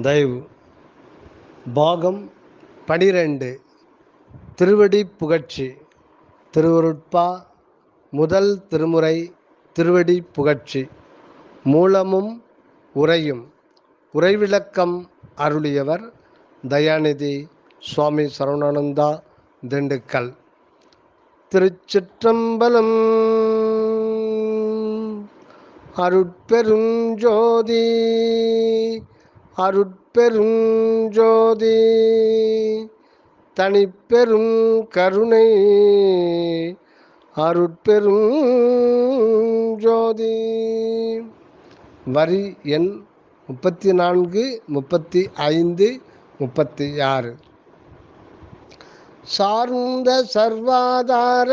தயவு. பாகம் பனிரெண்டு. திருவடி புகழ்ச்சி. திருவருட்பா முதல் திருமுறை திருவடி புகழ்ச்சி. மூலமும் உரையும். உரைவிளக்கம் அருளியவர் தயாநிதி சுவாமி சரவணானந்தா திண்டுக்கல். திருச்சிற்றம்பலம் அருட்பெருஞ்சோதி அருட்பெருஞ்சோதி தனிப்பெரும் கருணை. அருட்பெரும் ஜோதி வரி எண் முப்பத்தி நான்கு முப்பத்தி ஐந்து முப்பத்தி ஆறு சார்ந்த சர்வாதார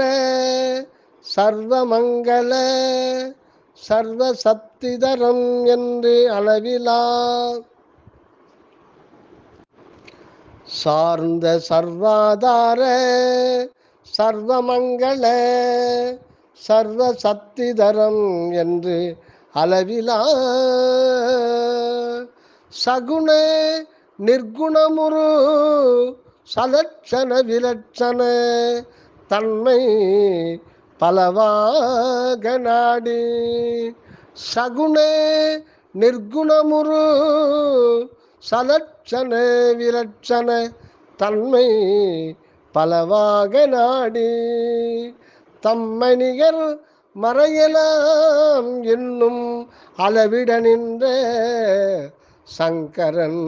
சர்வமங்கல சர்வ சத்திதரம் என்று அளவிலா சார்ந்த சர்வாதார சர்வமங்கள சர்வ சத்திதரம் என்று அளவிலா சகுண நிர்குணமுரு சலட்சண விலட்சண தன்மை பலவாக நாடி சகுண நிர்குணமுரு சலட் விலட்சண விலட்சண தன்மை பலவாக நாடி. தம்மணிகர் மறையலாம் என்னும் அளவிட நின்ற சங்கரன்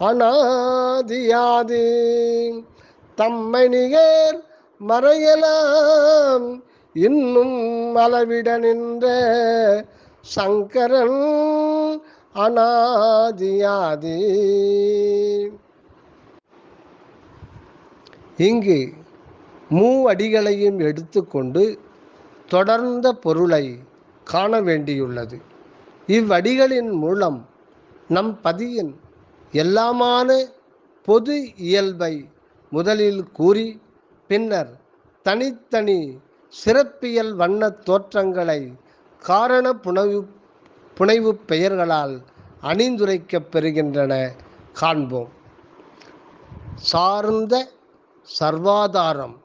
அனாதியாதி. தம்மணிகர் மறையலாம் இன்னும் அளவிட நின்ற சங்கரன் அனாதியாதி. இங்கு மூவடிகளையும் எடுத்துக்கொண்டு தொடர்ந்த பொருளை காண வேண்டியுள்ளது. இவ்வடிகளின் மூலம் நம் பதியின் எல்லாமான பொது இயல்பை முதலில் கூறி பின்னர் தனித்தனி சிறப்பியல் வண்ண தோற்றங்களை காரண புணவு புனைவு பெயர்களால் அணிந்துரைக்கப் பெறுகின்றன. காண்போம். சார்ந்த சர்வாதாரம்.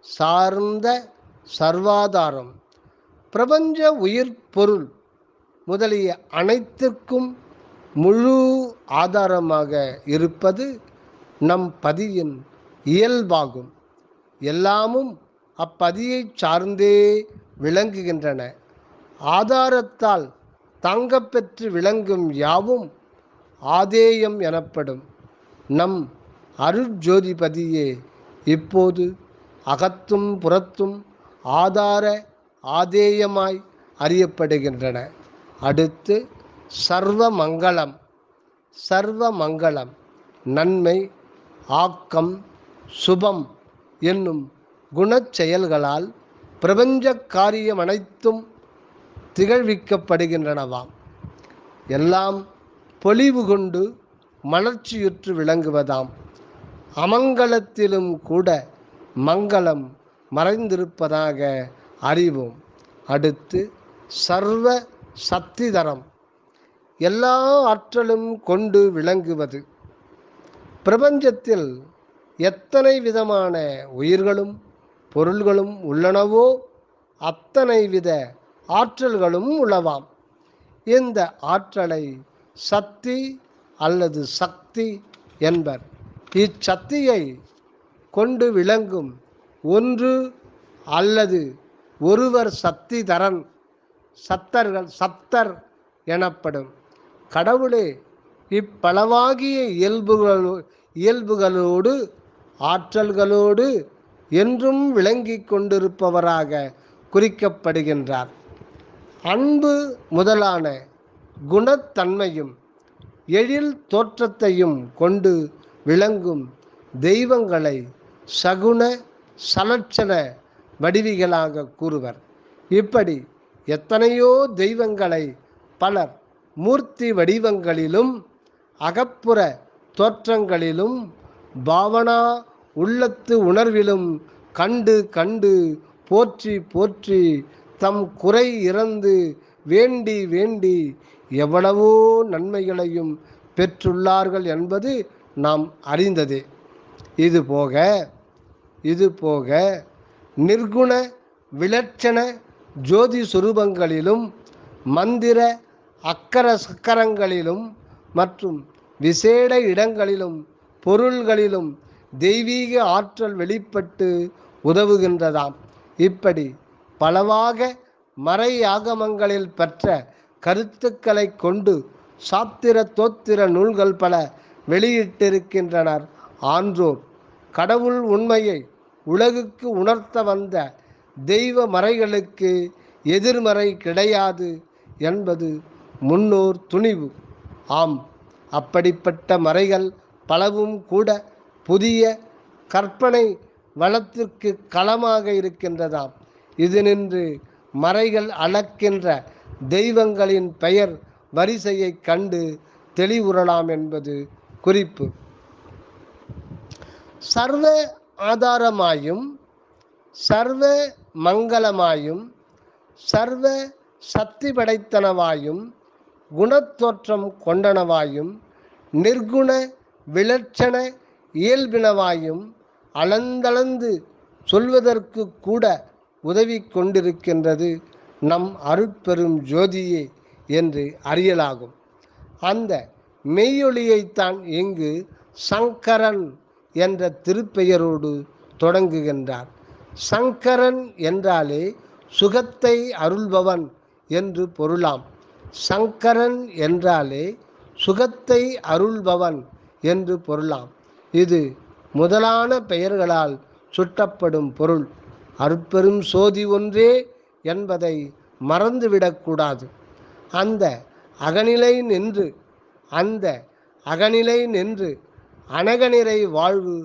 சார்ந்த சர்வாதாரம். பிரபஞ்ச உயிர் பொருள் முதலிய அனைத்திற்கும் முழு ஆதாரமாக இருப்பது நம் பதியின் இயல்பாகும். எல்லாமும் அப்பதியை சார்ந்தே விளங்குகின்றன. ஆதாரத்தால் தங்கப்பெற்று விளங்கும் யாவும் ஆதேயம் எனப்படும். நம் அருட்ஜோதிபதியே இப்போது அகத்தும் புறத்தும் ஆதார ஆதேயமாய் அறியப்படுகின்றன. அடுத்து சர்வ மங்களம் சர்வ மங்களம் நன்மை ஆக்கம் சுபம் என்னும் குணச்செயல்களால் பிரபஞ்ச காரியம் அனைத்தும் திகழ்விக்கப்படுகின்றனவாம். எல்லாம் பொலிவு கொண்டு மலர்ச்சியுற்று விளங்குவதாம். அமங்கலத்திலும் கூட மங்களம் மறைந்திருப்பதாக அறிவோம். அடுத்து சர்வ சக்திதரம் எல்லா ஆற்றலும் கொண்டு விளங்குவது. பிரபஞ்சத்தில் எத்தனை விதமான உயிர்களும் பொருள்களும் உள்ளனவோ அத்தனை வித ஆற்றல்களும் உளவாம் இந்த ஆற்றலை சக்தி அல்லது சக்தி என்பர்? இச்சக்தியை கொண்டு விளங்கும் ஒன்று அல்லது ஒருவர் சக்தி தரன் சத்தர்கள் சத்தர் எனப்படும். கடவுளே இப்பளவாகிய இயல்புகளோ இயல்புகளோடு ஆற்றல்களோடு என்றும் விளங்கி கொண்டிருப்பவராக குறிக்கப்படுகின்றார். அன்பு முதலான குணத்தன்மையும் எழில் தோற்றத்தையும் கொண்டு விளங்கும் தெய்வங்களை சகுன சலட்சண வடிவிகளாக கூறுவர். இப்படி எத்தனையோ தெய்வங்களை பலர் மூர்த்தி வடிவங்களிலும் அகப்புற தோற்றங்களிலும் பாவனா உள்ளத்து உணர்விலும் கண்டு கண்டு போற்றி போற்றி தம் குறை இறந்து வேண்டி வேண்டி எவ்வளவோ நன்மைகளையும் பெற்றுள்ளார்கள் என்பது நாம் அறிந்ததே. இது போக இது போக நிர்குண விலட்சண ஜோதி சுரூபங்களிலும் மந்திர அக்கர சக்கரங்களிலும் மற்றும் விசேட இடங்களிலும் பொருள்களிலும் தெய்வீக ஆற்றல் வெளிப்பட்டு உதவுகின்றதாம். இப்படி பலவாக மறை ஆகமங்களில் பெற்ற கருத்துக்களை கொண்டு சாத்திர தோத்திர நூல்கள் பல வெளியிட்டிருக்கின்றனர். ஆன்றோர் கடவுள் உண்மையை உலகுக்கு உணர்த்த வந்த தெய்வ மறைகளுக்கு எதிர்மறை கிடையாது என்பது முன்னோர் துணிவு. ஆம் அப்படிப்பட்ட மறைகள் பலவும் கூட புதிய கற்பனை வளத்திற்கு களமாக இருக்கின்றதாம். இது நின்று மறைகள் அளக்கின்ற தெய்வங்களின் பெயர் வரிசையை கண்டு தெளிவுறலாம் என்பது குறிப்பு. சர்வ ஆதாரமாயும் சர்வ மங்களமாயும் சர்வ சக்தி படைத்தனவாயும் குணத்தோற்றம் கொண்டனவாயும் நிர்குண விலட்சண இயல்பினவாயும் அளந்தளந்து சொல்வதற்கு கூட உதவி கொண்டிருக்கின்றது நம் அருட்பெரும் ஜோதியே என்று அறியலாகும். அந்த மெய்யொளியைத்தான் இங்கு சங்கரன் என்ற திருப்பெயரோடு தொடங்குகின்றார். சங்கரன் என்றாலே சுகத்தை அருள்பவன் என்று பொருளாம். சங்கரன் என்றாலே சுகத்தை அருள்பவன் என்று பொருளாம். இது முதலான பெயர்களால் சுட்டப்படும் பொருள். அருட்பெரும் சோதி ஒன்றே என்பதை மறந்துவிடக்கூடாது. அந்த அகநிலை நின்று அந்த அகநிலை நின்று அனகநிறை வாழ்வு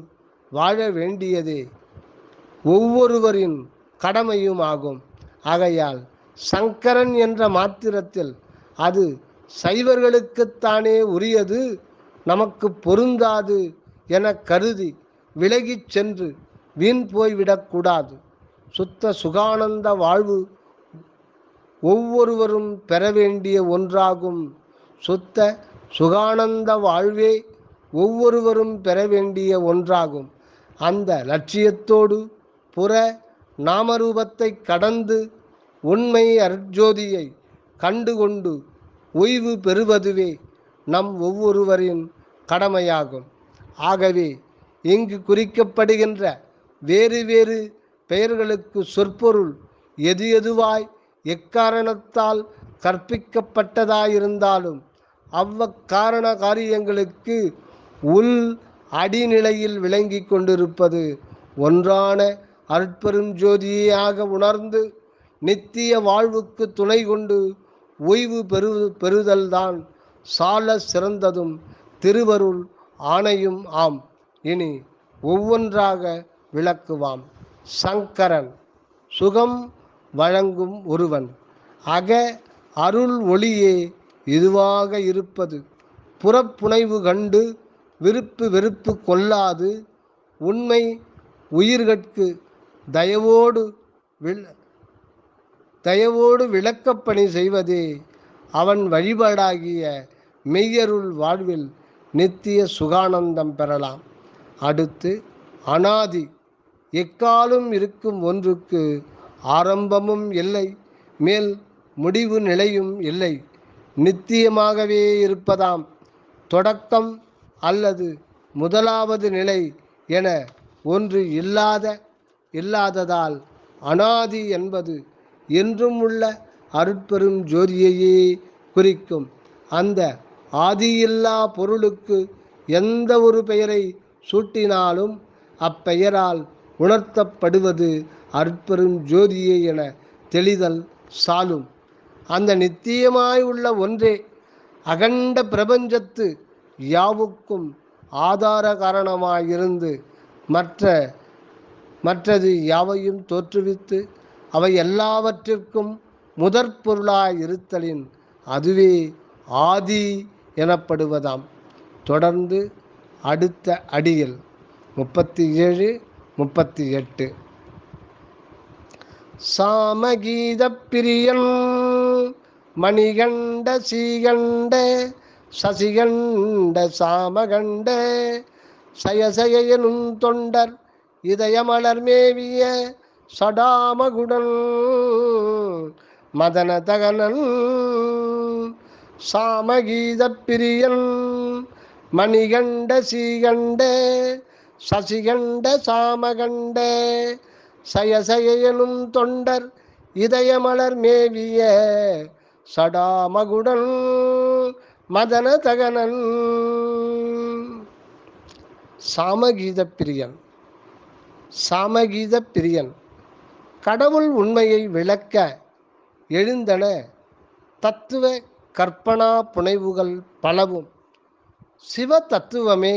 வாழ வேண்டியதே ஒவ்வொருவரின் கடமையும் ஆகும் ஆகையால் சங்கரன் என்ற மாத்திரத்தில் அது சைவர்களுக்குத்தானே உரியது நமக்கு பொருந்தாது என கருதி விலகிச் சென்று வீண் போய்விடக்கூடாது. சுத்த சுகானந்த வாழ்வு ஒவ்வொருவரும் பெற வேண்டிய ஒன்றாகும். சுத்த சுகானந்த வாழ்வே ஒவ்வொருவரும் பெற வேண்டிய ஒன்றாகும். அந்த லட்சியத்தோடு புற நாமரூபத்தை கடந்து உண்மை அர்ஜோதியை கண்டுகொண்டு ஓய்வு பெறுவதுவே நம் ஒவ்வொருவரின் கடமையாகும். ஆகவே இங்கு குறிக்கப்படுகின்ற வேறு வேறு பெயர்களுக்கு சொற்பொருள் எது எதுவாய் எக்காரணத்தால் கற்பிக்கப்பட்டதாயிருந்தாலும் அவ்வக்காரண காரியங்களுக்கு உள் அடிநிலையில் விளங்கி கொண்டிருப்பது ஒன்றான அற்பெரும் ஜோதியாக உணர்ந்து நித்திய வாழ்வுக்கு துணை கொண்டு ஓய்வு பெறு பெறுதல்தான் சால சிறந்ததும் திருவருள் ஆணையும் ஆம். இனி ஒவ்வொன்றாக விளக்குவாம். சங்கரன். சுகம் வழங்கும் ஒருவன். அக அருள் ஒளியே இதுவாக இருப்பது. புறப்புனைவு கண்டு விருப்பு வெறுப்பு கொள்ளாது. உண்மை உயிர்கட்கு தயவோடு வில் தயவோடு விளக்கப்பணி செய்வதே அவன் வழிபாடாகிய மெய்யருள் வாழ்வில் நித்திய சுகானந்தம் பெறலாம். அடுத்து அனாதி. எக்காலும் இருக்கும் ஒன்றுக்கு ஆரம்பமும் இல்லை மேல் முடிவு நிலையும் இல்லை. நித்தியமாகவே இருப்பதாம். தொடக்கம் அல்லது முதலாவது நிலை என ஒன்று இல்லாத இல்லாததால் அனாதி என்பது என்றும் உள்ள அருட்பெரும் ஜோதியையே குறிக்கும். அந்த ஆதியில்லா பொருளுக்கு எந்த ஒரு பெயரை சூட்டினாலும் அப்பெயரால் உணர்த்தப்படுவது அற்பெரும் ஜோதியே என தெளிதல் சாலும். அந்த நித்தியமாய் உள்ள ஒன்றே அகண்ட பிரபஞ்சத்து யாவுக்கும் ஆதார காரணமாயிருந்து மற்ற மற்றது யாவையும் தோற்றுவித்து அவை எல்லாவற்றிற்கும் முதற் பொருளாயிருத்தலின் அதுவே ஆதி எனப்படுவதாம். தொடர்ந்து அடுத்த அடியில் முப்பத்தி ஏழு முப்பத்தி எட்டு. சாமகீத பிரியன் மணிகண்ட சீகண்ட சசிகண்ட சாமகண்ட சயசயனும் தொண்டர் இதயமலர் மேவிய சடாமகுடன் மதன தகனன் சாமகீத பிரியன் மணிகண்ட சீகண்ட சசிகண்ட சாமகண்ட சயசயனும் தொண்டர் இதயமலர் மேவிய சடாமகுடன் மதன தகனன். சாமகீத பிரியன் சாமகீத பிரியன் கடவுள் உண்மையை விளக்க எழுந்தன தத்துவ கற்பனா புனைவுகள் பலவும். சிவ தத்துவமே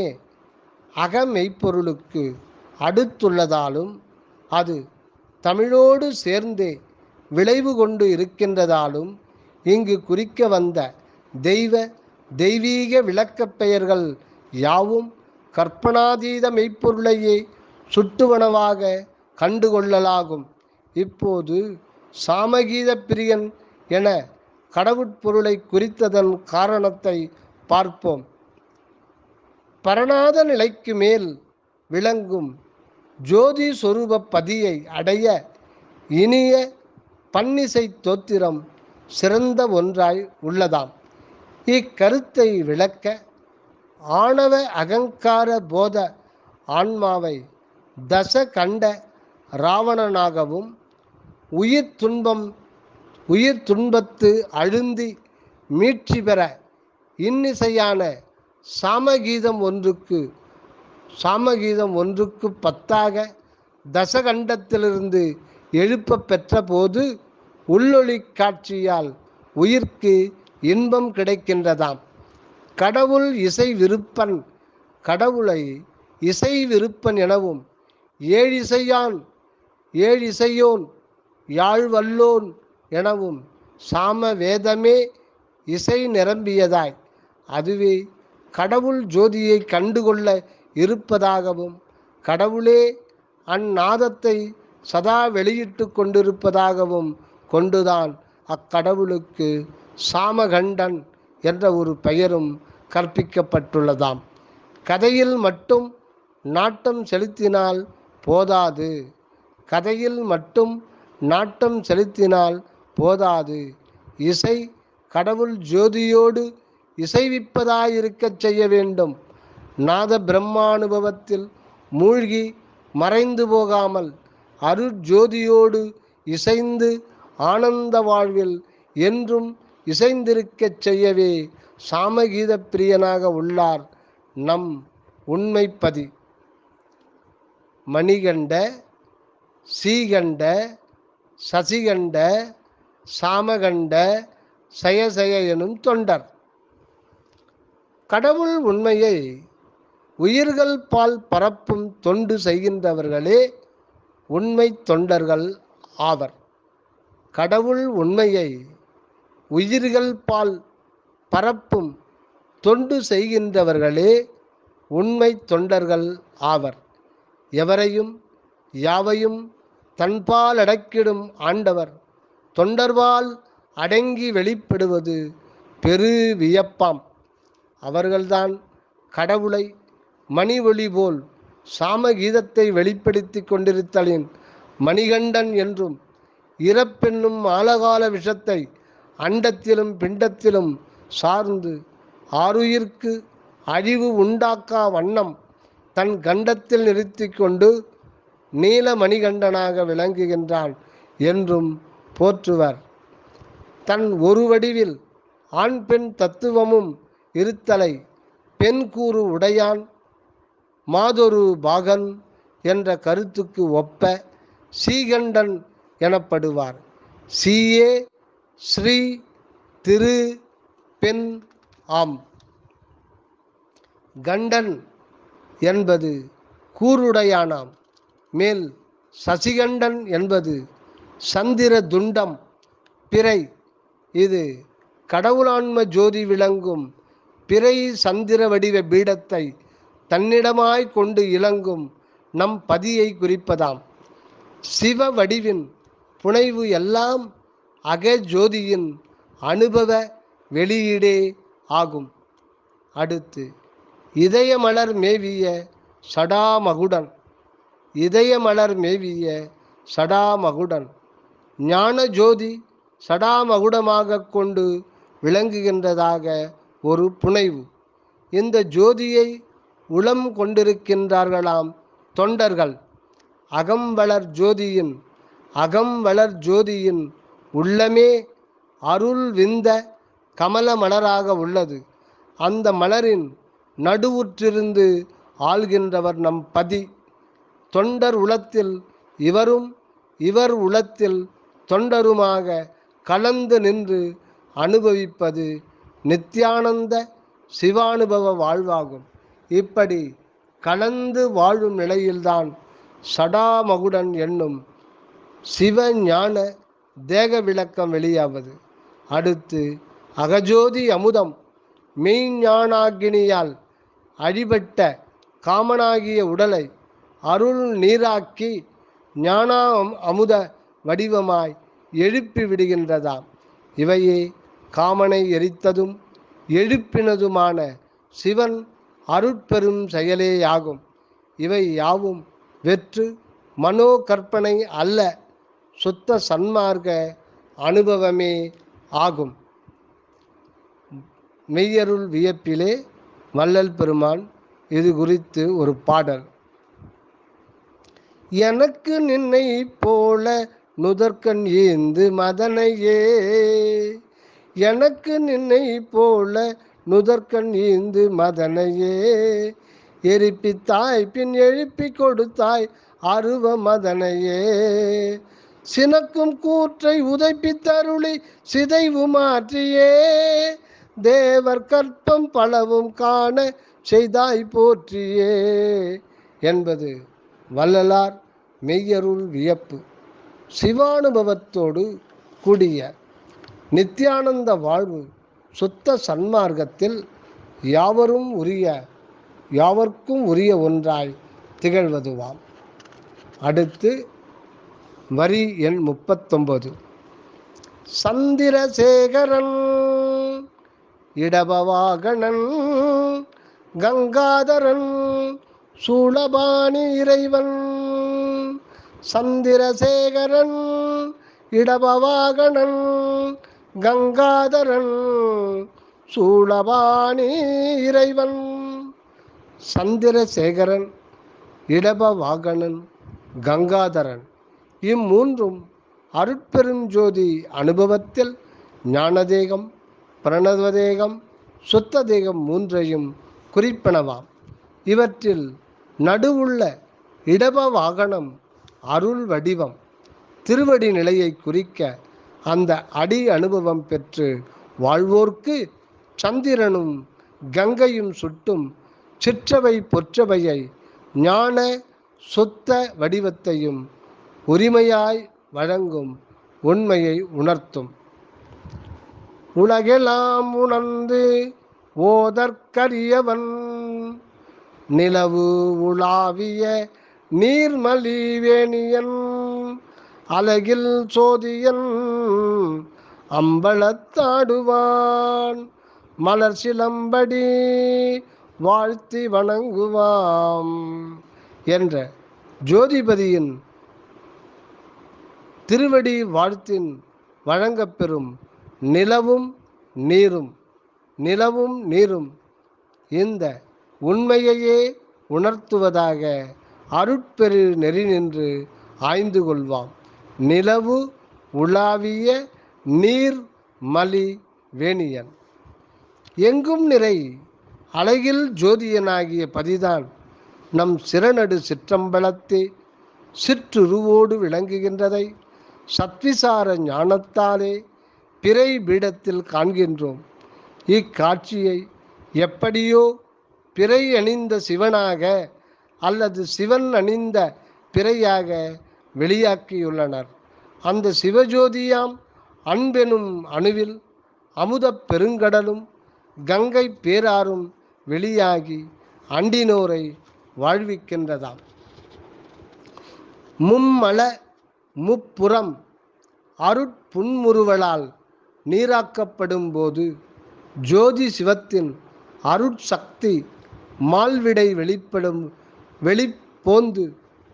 அகமெய்ப்பொருளுக்கு அடுத்துள்ளதாலும் அது தமிழோடு சேர்ந்தே விளைவு கொண்டு இருக்கின்றதாலும் இங்கு குறிக்க வந்த தெய்வ தெய்வீக விளக்கப் பெயர்கள் யாவும் கற்பனாதீத மெய்ப்பொருளையே சுட்டுவனவாக கண்டுகொள்ளலாகும். இப்போது சாமகீத பிரியன் என கடவுட்பொருளை குறித்ததன் காரணத்தை பார்ப்போம். பரணாத நிலைக்கு மேல் விளங்கும் ஜோதி சொரூப பதியை அடைய இனிய பன்னிசை தோத்திரம் சிறந்த ஒன்றாய் உள்ளதாம். இக்கருத்தை விளக்க ஆணவ அகங்கார போத ஆன்மாவை தச கண்ட ராவணனாகவும் உயிர் துன்பம் உயிர் துன்பத்து அழுந்தி மீட்சி பெற இன்னிசையான சாமகீதம் ஒன்றுக்கு சாமகீதம் ஒன்றுக்கு பத்தாக தசகண்டத்திலிருந்து எழுப்ப பெற்றபோது உள்ளொளி காட்சியால் உயிர்க்கு இன்பம் கிடைக்கின்றதாம். கடவுள் இசை விருப்பன் கடவுளை இசை விருப்பன் எனவும் ஏழிசையான் ஏழிசையோன் யாழ்வல்லோன் எனவும் சாம வேதமே இசை நிரம்பியதாய். அதுவே கடவுள் ஜோதியை கண்டுகொள்ள இருப்பதாகவும் கடவுளே அந்நாதத்தை சதா வெளியிட்டு கொண்டிருப்பதாகவும் கொண்டுதான் அக்கடவுளுக்கு சாமகண்டன் என்ற ஒரு பெயரும் கற்பிக்கப்பட்டுள்ளதாம். கதையில் மட்டும் நாட்டம் செலுத்தினால் போதாது. கதையில் மட்டும் நாட்டம் செலுத்தினால் போதாது. இசை கடவுள் ஜோதியோடு இசைவிப்பதாயிருக்கச் செய்ய வேண்டும் நாத பிரம்மானுபவத்தில் மூழ்கி மறைந்து போகாமல் அருட்ஜோதியோடு இசைந்து ஆனந்த வாழ்வில் என்றும் இசைந்திருக்கச் செய்யவே சாமகீத பிரியனாக உள்ளார் நம் உண்மைப்பதி. மணிகண்ட சீகண்ட சசிகண்ட சாமகண்ட சயசய எனும் தொண்டர். கடவுள் உண்மையை உயிர்கள் பால் பரப்பும் தொண்டு செய்கின்றவர்களே உண்மை தொண்டர்கள் ஆவர். கடவுள் உண்மையை உயிர்கள் பால் பரப்பும் தொண்டு செய்கின்றவர்களே உண்மை தொண்டர்கள் ஆவர். எவரையும் யாவையும் தன்பால் அடக்கிடும் ஆண்டவர் தொண்டர்வால் அடங்கி வெளிப்படுவது பெரு வியப்பாம். அவர்கள்தான் கடவுளை மணி ஒளி போல் சாமகீதத்தை வெளிப்படுத்தி கொண்டிருத்தலின் மணிகண்டன் என்றும் இறப்பென்னும் ஆலகால விஷத்தை அண்டத்திலும் பிண்டத்திலும் சார்ந்து ஆருயிர்க்கு அழிவு உண்டாக்கா வண்ணம் தன் கண்டத்தில் நிறுத்தி கொண்டு நீல மணிகண்டனாக விளங்குகின்றான் என்றும் போற்றுவர். தன் ஒரு வடிவில் ஆண் பெண் தத்துவமும் இருத்தலை பெண் கூறு உடையான் மாதொரு பாகன் என்ற கருத்துக்கு ஒப்ப சீகண்டன் எனப்படுவார். சீயே ஸ்ரீ திரு பெண் ஆம். கண்டன் என்பது கூருடையானாம் மேல் சசிகண்டன் என்பது சந்திர துண்டம் பிறை இது கடவுளான்ம ஜோதி விளங்கும் பிறை சந்திர வடிவ பீடத்தை தன்னிடமாய் கொண்டு இளங்கும் நம் பதியை குறிப்பதாம். சிவ வடிவின் புனைவு எல்லாம் அக ஜோதியின் அனுபவ வெளியீடே ஆகும். அடுத்து இதயமலர் மேவிய சடாமகுடன் இதயமலர் மேவிய சடாமகுடன் ஞான ஜோதி சடாமகுடமாக கொண்டு விளங்குகின்றதாக ஒரு புனைவு. இந்த ஜோதியை உளம் கொண்டிருக்கின்றார்களாம் தொண்டர்கள். அகம்வளர் ஜோதியின் அகம்வளர் ஜோதியின் உள்ளமே அருள் விந்த கமல மலராக உள்ளது. அந்த மலரின் நடுவுற்றிருந்து ஆள்கின்றவர் நம் பதி. தொண்டர் உளத்தில் இவரும் இவர் உளத்தில் தொண்டருமாக கலந்து நின்று அனுபவிப்பது நித்யானந்த சிவானுபவ வாழ்வாகும். இப்படி கலந்து வாழும் நிலையில்தான் சடாமகுடன் என்னும் சிவஞான தேக விளக்கம் வெளியாவது. அடுத்து அகஜோதி அமுதம் மெய்ஞானாகினியால் அழிபட்ட காமனாகிய உடலை அருள் நீராக்கி ஞான அமுத வடிவமாய் எழுப்பி விடுகின்றதாம். இவையே காமனை எரித்ததும் எழுப்பினதுமான சிவன் அருட்பெரும் செயலேயாகும். இவை யாவும் வெற்று மனோ கற்பனை அல்ல சுத்த சன்மார்க்க அனுபவமே ஆகும். மெய்யருள் வியப்பிலே வள்ளல் பெருமான் இது குறித்து ஒரு பாடல். எனக்கு நின்னை போல நுதற்கண் ஏந்து மதனையே எனக்கு நின்னை போல நுதற்கண் ஈந்து மதனையே. எரிப்பித்தாய் பின் எழுப்பி கொடுத்தாய் அருவ மதனையே. சினக்கும் கூற்றை உதைப்பித்தருளி சிதைவு மாற்றியே. தேவர் கற்பம் பலவும் காண செய்தாய் போற்றியே என்பது வள்ளலார் மெய்யருள் வியப்பு. சிவானுபவத்தோடு கூடிய நித்யானந்த வாழ்வு சுத்த சன்மார்க்கத்தில் யாவரும் உரிய யாவர்க்கும் உரிய ஒன்றாய் திகழ்வதுவாம். அடுத்து வரி எண் முப்பத்தொன்பது. சந்திரசேகரன் இடபவாகணன் கங்காதரன் சூளபாணி இறைவன். சந்திரசேகரன் இடபவாகணன் கங்காதரன் சூளபாணி இறைவன். சந்திரசேகரன் இடபவாகனன் கங்காதரன். இம்மூன்றும் அருட்பெருஞ்சோதி அனுபவத்தில் ஞானதேகம் பிரணவதேகம் சுத்த தேகம் மூன்றையும் குறிப்பனவாம். இவற்றில் நடுவுள்ள இடப வாகனம் அருள் வடிவம் திருவடி நிலையை குறிக்க அந்த அடி அனுபவம் பெற்று வாழ்வோர்க்கு சந்திரனும் கங்கையும் சுட்டும் சிற்றவை பொற்றவையை ஞான சுத்த வடிவத்தையும் உரிமையாய் வழங்கும் உண்மையை உணர்த்தும். உலகெல்லாம் உணர்ந்து ஓதற்கரியவன் நிலவு உலாவிய நீர்மலிவேணியன் அலகில் சோதியன் அம்பலத்தாடுவான். மலர் சிலம்படி வாழ்த்தி வணங்குவாம் என்ற ஜோதிபதியின் திருவடி வாழ்த்தின் வழங்கப்பெறும் நிலவும் நீரும் நிலவும் நீரும் இந்த உண்மையையே உணர்த்துவதாக அருட்பெரு நெறி நின்று ஆய்ந்து கொள்வாம். நிலவு உலாவிய நீர் மலி வேணியன். எங்கும் நிறை அழகில் ஜோதியனாகிய பதிதான் நம் சிறநடு சிற்றம்பலத்தே சிற்றுருவோடு விளங்குகின்றதை சத்விசார ஞானத்தாலே பிறை பீடத்தில் காண்கின்றோம். இக்காட்சியை எப்படியோ பிறை அணிந்த சிவனாக அல்லது சிவன் அணிந்த பிறையாக வெளியாக்கியுள்ளனர். அந்த சிவஜோதியாம் அன்பெனும் அணுவில் அமுதப் பெருங்கடலும் கங்கை பேராறும் வெளியாகி அண்டினோரை வாழ்விக்கின்றதாம். மும்மல முப்புறம் அருட்புன்முறுவலால் நீராக்கப்படும் போது ஜோதி சிவத்தின் அருட்சக்தி மால்விடை வெளிப்படும் வெளிப்போந்து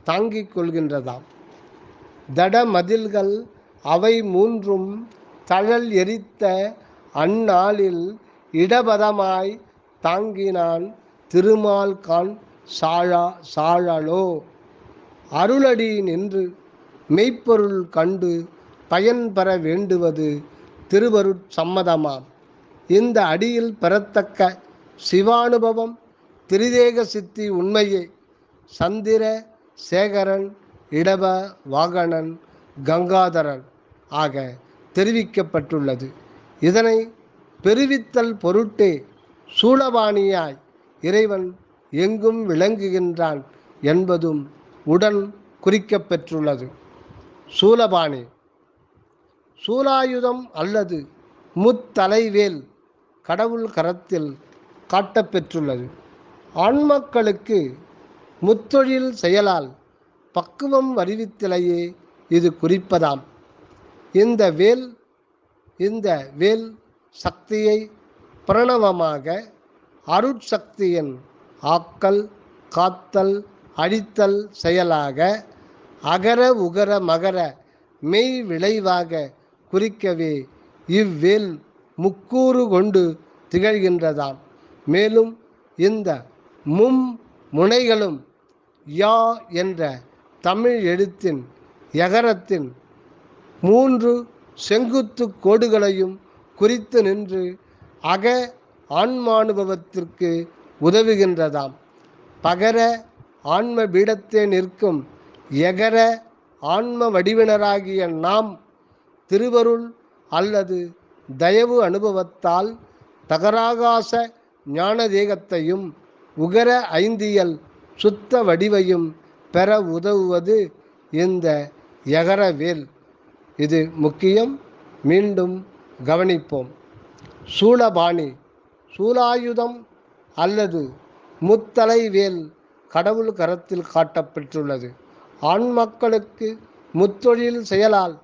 தாங்கிக் கொள்கின்றதாம். தட மதில்கள் அவை மூன்றும் தழல் எரித்த அந்நாளில் இடபதமாய் தாங்கினான் திருமால் கான் சாழா சாழலோ. அருளடி நின்று மெய்ப்பொருள் கண்டு பயன் பெற வேண்டுவது திருவருட்சம்மதமாம் இந்த அடியில் பெறத்தக்க சிவானுபவம் திரிதேக சித்தி உண்மையே. சந்திர சேகரன் இடப வாகனன் கங்காதரன். ஆக தெரிவிக்கப்பட்டுள்ளது. இதனை பெருவித்தல் பொருட்டே சூளபாணியாய் இறைவன் எங்கும் விளங்குகின்றான் என்பதும் உடன் குறிக்கப்பெற்றுள்ளது. சூலபாணி சூலாயுதம் அல்லது முத்தலைவேல் கடவுள் கரத்தில் காட்டப்பெற்றுள்ளது. ஆண்மக்களுக்கு முத்தொழில் செயலால் பக்குவம் வருவித்தலையே இது குறிப்பதாம். இந்த வேல் இந்த வேல் சக்தியை பிரணவமாக அருட்சக்தியின் ஆக்கல் காத்தல் அழித்தல் செயலாக அகர உகர மகர மெய் விளைவாக குறிக்கவே இவ்வேல் முக்கூறு கொண்டு திகழ்கின்றதாம். மேலும் இந்த மும் முனைகளும் யா என்ற தமிழ் எழுத்தின் யகரத்தின் மூன்று செங்குத்து கோடுகளையும் குறித்து நின்று அக ஆன்மானுபவத்திற்கு உதவுகின்றதாம். பகர ஆன்ம பீடத்தே நிற்கும் எகர ஆன்ம வடிவினராகிய நாம் திருவருள் அல்லது தயவு அனுபவத்தால் தகராகாச ஞான தேகத்தையும் உகர ஐந்தியல் சுத்த வடிவையும் பெற உதவுவது இந்த யகரவேல் இது முக்கியம். மீண்டும் கவனிப்போம். சூளபாணி சூலாயுதம் அல்லது முத்தலைவேல் கடவுள் கரத்தில் காட்டப்பெற்றுள்ளது. ஆண் மக்களுக்கு முத்தொழில் செயலால்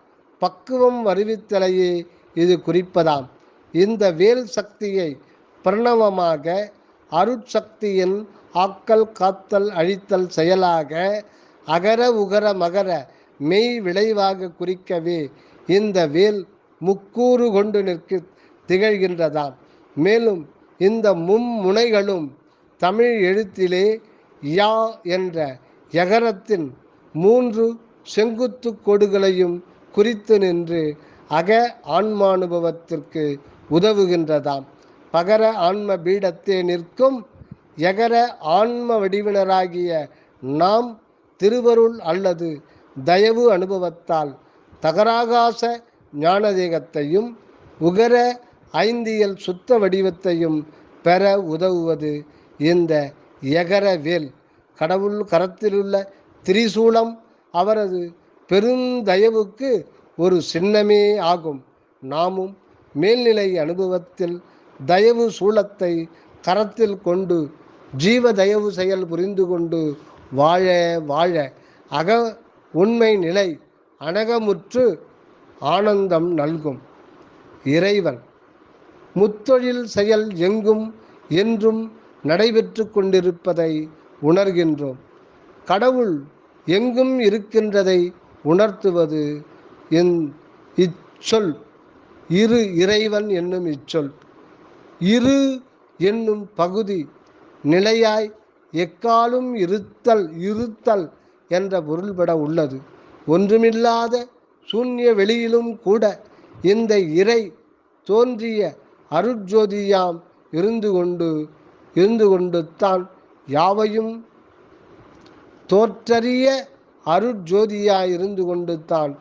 பக்குவம் வருவித்தலையே இது குறிப்பதாம். இந்த வேல் சக்தியை பிரணவமாக அருட்சக்தியின் ஆக்கல் காத்தல் அழித்தல் செயலாக அகர உகர மகர மெய் விளைவாக குறிக்கவே இந்த வேல் முக்கூறு கொண்டு நிற்க திகழ்கின்றதாம். மேலும் இந்த மும்முனைகளும் தமிழ் எழுத்திலே யா என்ற யகரத்தின் மூன்று செங்குத்து கோடுகளையும் குறித்து நின்று அக ஆன்மானுபவத்திற்கு உதவுகின்றதாம். பகர ஆன்ம பீடத்தே நிற்கும் எகர ஆன்ம வடிவினராகிய நாம் திருவருள் அல்லது தயவு அனுபவத்தால் தகராகாச ஞானதேகத்தையும் உகர ஐந்தியல் சுத்த வடிவத்தையும் பெற உதவுவது இந்த எகரவேல். கடவுள் கரத்திலுள்ள திரிசூலம் அவரது பெருந்தயவுக்கு ஒரு சின்னமே ஆகும். நாமும் மேல்நிலை அனுபவத்தில் தயவு சூலத்தை கரத்தில் கொண்டு ஜீவ தயவு செயல் புரிந்து கொண்டு வாழ வாழ அக உண்மை நிலை அனகமுற்று ஆனந்தம் நல்கும். இறைவன் முத்தொழில் செயல் எங்கும் என்றும் நடைபெற்று கொண்டிருப்பதை உணர்கின்றோம். கடவுள் எங்கும் இருக்கின்றதை உணர்த்துவது என் இச்சொல். இரு இறைவன் என்னும் இச்சொல். இரு என்னும் பகுதி நிலையாய் எக்காலும் இருத்தல் இருத்தல் என்ற பொருள்பட உள்ளது. ஒன்றுமில்லாத சூன்ய வெளியிலும் கூட இந்த இறை தோன்றிய அருட்ஜோதியாம் இருந்து கொண்டு இருந்து கொண்டு தான் யாவையும் தோற்றறிய அருட்ஜோதியாய் இருந்து கொண்டு தான்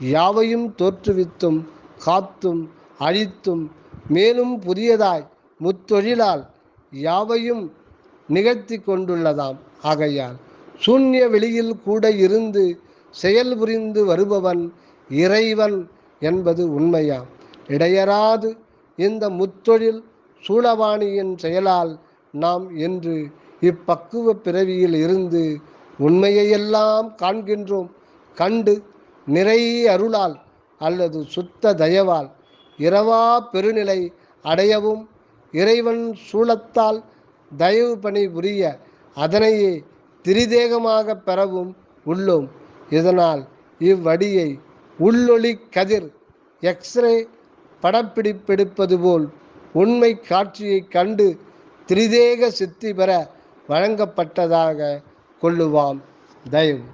யாவையும் தோற்றுவித்தும் காத்தும் அழித்தும் மேலும் புதியதாய் முத்தொழிலால் யாவையும் நிகழ்த்தி கொண்டுள்ளதாம். ஆகையால் சூன்ய வெளியில் கூட இருந்து செயல் புரிந்து வருபவன் இறைவன் என்பது உண்மையாம் இடையராது இந்த முத்தொழில் சூளவாணியின் செயலால் நாம் என்று இப்பக்குவ பிறவியில் இருந்து உண்மையையெல்லாம் காண்கின்றோம். கண்டு நிறை அருளால் அல்லது சுத்த தயவால் இரவா பெருநிலை அடையவும் இறைவன் சூலத்தால் தயவு பணி புரிய அதனையே திரிதேகமாக பெறவும் உள்ளோம் இதனால் இவ்வடியை உள்ளொளி கதிர் எக்ஸ்ரே படப்பிடிப்பெடுப்பது போல் உண்மை காட்சியை கண்டு திரிதேக சித்தி பெற வழங்கப்பட்டதாக கொள்ளுவாம். தயவு.